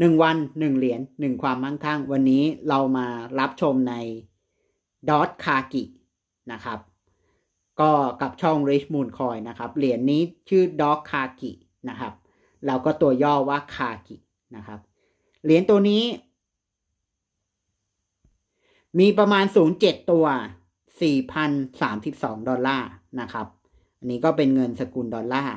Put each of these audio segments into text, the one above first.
หนึ่งวันหนึ่งเหรียญหนึ่งความมั่งคั่ง วันนี้เรามารับชมในดอทคากินะครับ ก็กับช่อง Rich Moon Coin นะครับ เหรียญนี้ชื่อดอ g คากินะครับ แล้วก็ตัวย่อว่าคากินะครับ เหรียญตัวนี้ มีประมาณ0.7ตัว4,032ดอลลาร์นะครับ อันนี้ก็เป็นเงินสกุลดอลลาร์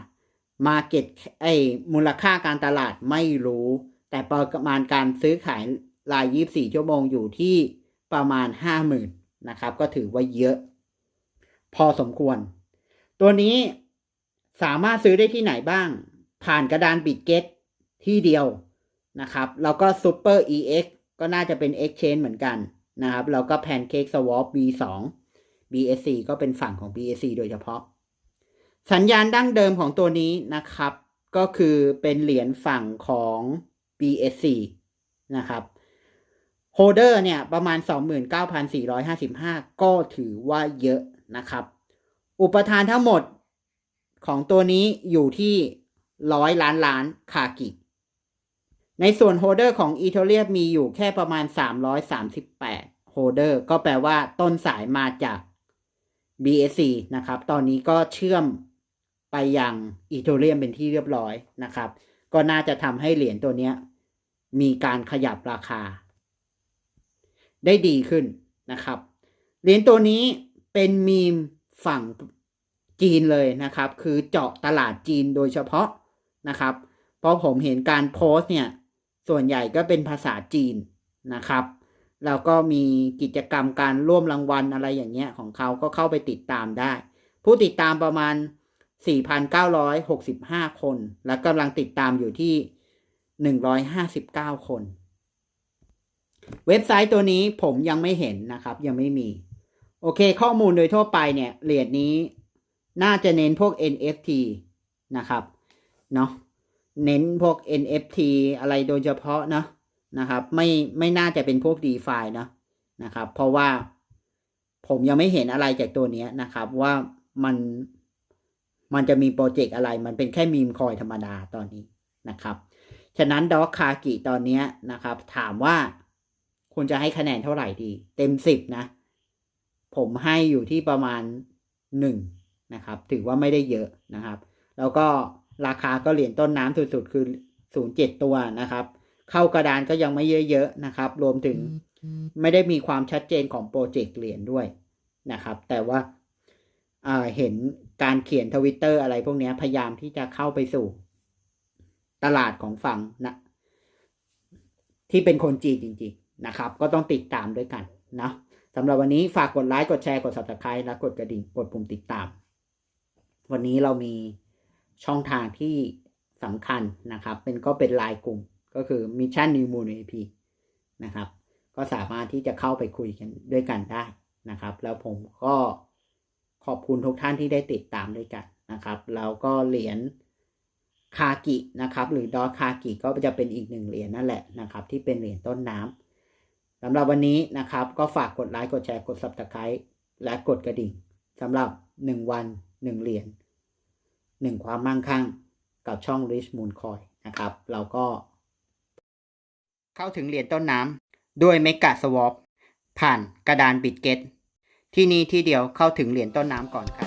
มาเก็ตไอมูลค่าการตลาดไม่รู้ แต่ประมาณการซื้อขายราย 24 ชั่วโมงอยู่ที่ประมาณ 50,000นะครับ ก็ถือว่าเยอะ พอสมควร ตัวนี้สามารถซื้อได้ที่ไหนบ้าง ผ่านกระดานบิตเกตที่เดียวนะครับ แล้วก็ Super EX ก็น่าจะเป็น Exchange เหมือนกันนะครับ แล้วก็ Pancake Swap B2 BSC ก็เป็นฝั่งของ BSC โดยเฉพาะ สัญญาณดั้งเดิมของตัวนี้นะครับ ก็คือเป็นเหรียญฝั่งของ BSC นะครับโฮเดอร์เนี่ยประมาณ 29,455 ก็ถือว่าเยอะนะครับ อุปทานทั้งหมดของตัวนี้อยู่ที่ร้อยล้านล้านคากิ ในส่วนโฮเดอร์ของอีเทเรียมีอยู่แค่ประมาณ 338โฮเดอร์ก็แปลว่าต้นสายมาจาก BSC นะครับ ตอนนี้ก็เชื่อมไปยังอีเทเรียมเป็นที่เรียบร้อยนะครับ ก็น่าจะทำให้เหรียญตัวเนี้ย มีการขยับราคา ได้ดีขึ้นนะครับ เหรียญตัวนี้เป็นมีมฝั่งจีนเลยนะครับ คือเจาะตลาดจีนโดยเฉพาะนะครับ เพราะผมเห็นการโพสต์เนี่ย ส่วนใหญ่ก็เป็นภาษาจีนนะครับ แล้วก็มีกิจกรรมการร่วมรางวัลอะไรอย่างเงี้ยของเขาก็เข้าไปติดตามได้ ผู้ติดตามประมาณ 4,965 คน และกำลังติดตามอยู่ที่ 159 คน เว็บไซต์ตัวนี้ผมยังไม่เห็นนะครับ ยังไม่มี โอเค ข้อมูลโดยทั่วไปเนี่ยเหรียญนี้น่าจะเน้นพวก NFT นะครับเนาะเน้นพวก NFT อะไรโดยเฉพาะเนาะนะครับ ไม่ไม่น่าจะเป็นพวก DeFi เนาะนะครับ เพราะว่าผมยังไม่เห็นอะไรจากตัวนี้นะครับ ว่ามันมันจะมีโปรเจกต์อะไร มันเป็นแค่มีมคอยธรรมดาตอนนี้นะครับ ฉะนั้นดอกคากิตอนเนี้ยนะครับ ถามว่าคุณจะให้คะแนนเท่าไหร่ดี เต็มสิบนะ ผมให้อยู่ที่ประมาณหนึ่งนะครับ ถือว่าไม่ได้เยอะนะครับ แล้วก็ราคาก็เหรียญต้นน้ำสุดๆ คือศูนย์เจ็ดตัวนะครับ เข้ากระดานก็ยังไม่เยอะๆนะครับ รวมถึงไม่ได้มีความชัดเจนของโปรเจกต์เหรียญด้วยนะครับ แต่ว่าเห็นการเขียนทวิตเตอร์อะไรพวกนี้พยายามที่จะเข้าไปสู่ ตลาดของฝั่งนะที่เป็นคนจีนจริง ๆ นะครับ ก็ต้องติดตามด้วยกันนะสำหรับวันนี้ฝากกดไลค์กดแชร์กด subscribe และกดกระดิ่งกดปุ่มติดตาม วันนี้เรามีช่องทางที่สำคัญนะครับ เป็นก็เป็นไลน์กลุ่มก็คือ Mission New Moon AP นะครับ ก็สามารถที่จะเข้าไปคุยกันด้วยกันได้นะครับ แล้วผมก็ขอบคุณทุกท่านที่ได้ติดตามด้วยกันนะครับ แล้วก็เหรียญ คากินะครับหรือดอคากิก็จะเป็นอีกหนึ่งเหรียญนั่นแหละนะครับที่เป็นเหรียญต้นน้ำสำหรับวันนี้นะครับ ก็ฝากกดไลค์กดแชร์กด subscribe และกดกระดิ่งสำหรับหนึ่งวันหนึ่งเหรียญหนึ่งความมั่งคั่งกับช่อง Rich Moon Coin นะครับ เราก็ เข้าถึงเหรียญต้นน้ำด้วย Mega Swap ผ่านกระดานบิตเกตที่นี่ที่เดียวเข้าถึงเหรียญต้นน้ำก่อนครับ